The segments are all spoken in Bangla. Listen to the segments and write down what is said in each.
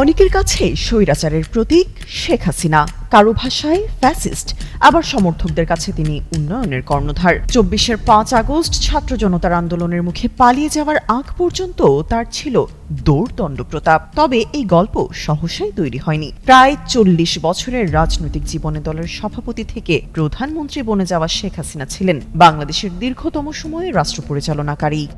অনেকের কাছে স্বৈরাচারের প্রতীক শেখ হাসিনা, কারও ভাষায় ফ্যাসিস্ট আবার সমর্থকদের কাছে তিনি উন্নয়নের কর্ণধার। চব্বিশের পাঁচ আগস্ট ছাত্র জনতার আন্দোলনের মুখে পালিয়ে যাওয়ার আগ পর্যন্ত তার ছিল দৌড়দণ্ড প্রতাপ। তবে এই গল্প সহসাই তৈরি হয়নি। প্রায় চল্লিশ বছরের রাজনৈতিক জীবনে দলের সভাপতি থেকে প্রধানমন্ত্রী বনে যাওয়া শেখ হাসিনা ছিলেন। বাংলাদেশের দীর্ঘতম সময়ে রাষ্ট্র পরিচালনাকারী।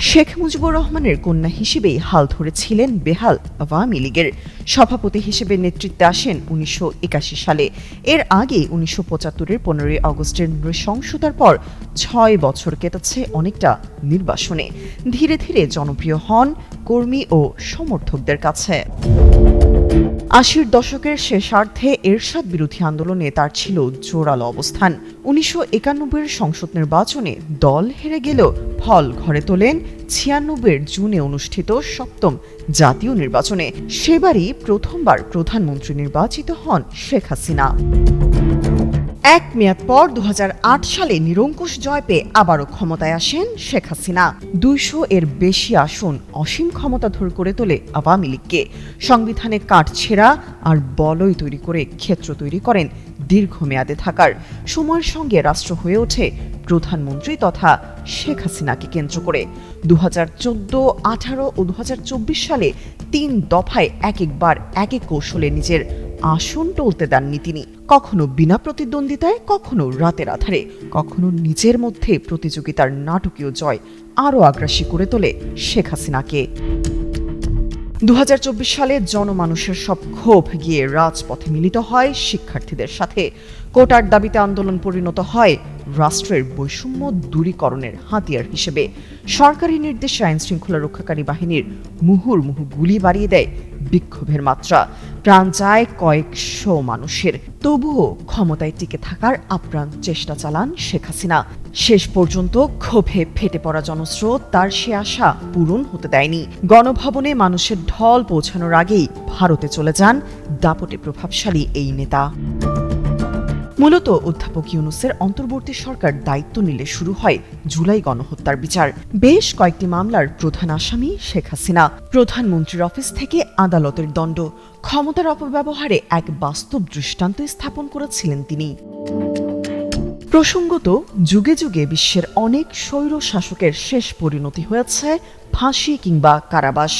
শেখ মুজিবুর রহমানের কন্যা হিসেবেই হাল ধরেছিলেন বেহাল আওয়ামী লীগের সভাপতি হিসেবে নেতৃত্বে আসেন উনিশশো একাশি সালে। এর আগে উনিশশো পঁচাত্তরের পনেরোই আগস্টের নৃশংসতার পর ছয় বছর কেটেছে অনেকটা নির্বাসনে। ধীরে ধীরে জনপ্রিয় হন কর্মী ও সমর্থকদের কাছে। আশির দশকের শেষার্ধে এরশাদ বিরোধী আন্দোলনে তার ছিল জোরালো অবস্থান। উনিশশো একানব্বইয়ের সংসদ নির্বাচনে দল হেরে গেলেও ফল ঘরে তোলেন ছিয়ানব্বইয়ের জুনে অনুষ্ঠিত সপ্তম জাতীয় নির্বাচনে। সেবারই প্রথমবার প্রধানমন্ত্রী নির্বাচিত হন শেখ হাসিনা। এক মেয়াদ পর দু হাজার আট সালে নিরঙ্কুশ জয় পেয়ে আবারও ক্ষমতায় আসেন শেখ হাসিনা। দুইশো এর বেশি আসন অসীম ক্ষমতা ধর করে তোলে আওয়ামী লীগকে। সংবিধানে কাঠ ছেঁড়া আর বলয় তৈরি করে ক্ষেত্র তৈরি করেন দীর্ঘমেয়াদে থাকার সময়ের সঙ্গে রাষ্ট্র হয়ে ওঠে প্রধানমন্ত্রী তথা শেখ হাসিনাকে কেন্দ্র করে। দু হাজার চোদ্দ, আঠারো ও দু হাজার চব্বিশ সালে তিন দফায় এক একবার এক এক কৌশলে নিজের আসন টলতে দেননি তিনি। কখনো বিনা প্রতিদ্বন্দ্বিতায়, কখনো রাতের আধারে, কখনো নিজের মধ্যে প্রতিযোগিতার নাটকীয় জয় আরও আগ্রাসী করে তোলে শেখ হাসিনাকে। দু হাজার চব্বিশ সালে জনমানুষের সব ক্ষোভ গিয়ে রাজপথে মিলিত হয় শিক্ষার্থীদের সাথে। কোটার দাবিতে আন্দোলন পরিণত হয় রাষ্ট্রের বৈষম্য দূরীকরণের হাতিয়ার হিসেবে সরকারি নির্দেশে আইন শৃঙ্খলা রক্ষাকারী বাহিনীর মুহুর্মুহু গুলি বাড়িয়ে দেয় বিক্ষোভের মাত্রা। প্রাণ যায় কয়েকশো মানুষের। তবুও ক্ষমতায় টিকে থাকার আপ্রাণ চেষ্টা চালান শেখ হাসিনা। শেষ পর্যন্ত ক্ষোভে ফেটে পড়া জনস্রোত তার সে আশা পূরণ হতে দেয়নি। গণভবনে মানুষের ঢল পৌঁছানোর আগেই ভারতে চলে যান দাপটে প্রভাবশালী এই নেতা। মূলত অধ্যাপক ইউনুসের অন্তর্বর্তী সরকার দায়িত্ব নিলে শুরু হয় জুলাই গণহত্যার বিচার। বেশ কয়েকটি মামলার প্রধান আসামি শেখ হাসিনা। প্রধানমন্ত্রীর অফিস থেকে আদালতের দণ্ড। ক্ষমতার অপব্যবহারে এক বাস্তব দৃষ্টান্ত স্থাপন করেছিলেন তিনি। প্রসঙ্গত, যুগে যুগে বিশ্বের অনেক স্বৈর শাসকের শেষ পরিণতি হয়েছে ফাঁসি কিংবা কারাবাস।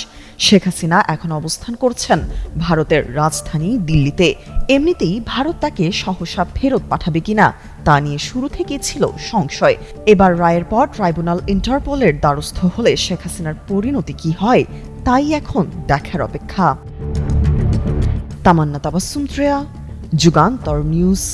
শেখ হাসিনা এখন অবস্থান করছেন ভারতের রাজধানী দিল্লিতে। এমনিতেই ভারত তাকে সহসা ফেরত পাঠাবে কিনা তা নিয়ে শুরু থেকে ছিল সংশয়। এবার রায়ের পর ট্রাইব্যুনাল ইন্টারপোলের দ্বারস্থ হলে শেখ হাসিনার পরিণতি কি হয়, তাই এখন দেখার অপেক্ষা। তামান্না তাবাসুম ত্রেয়া, যুগান্তর নিউজ।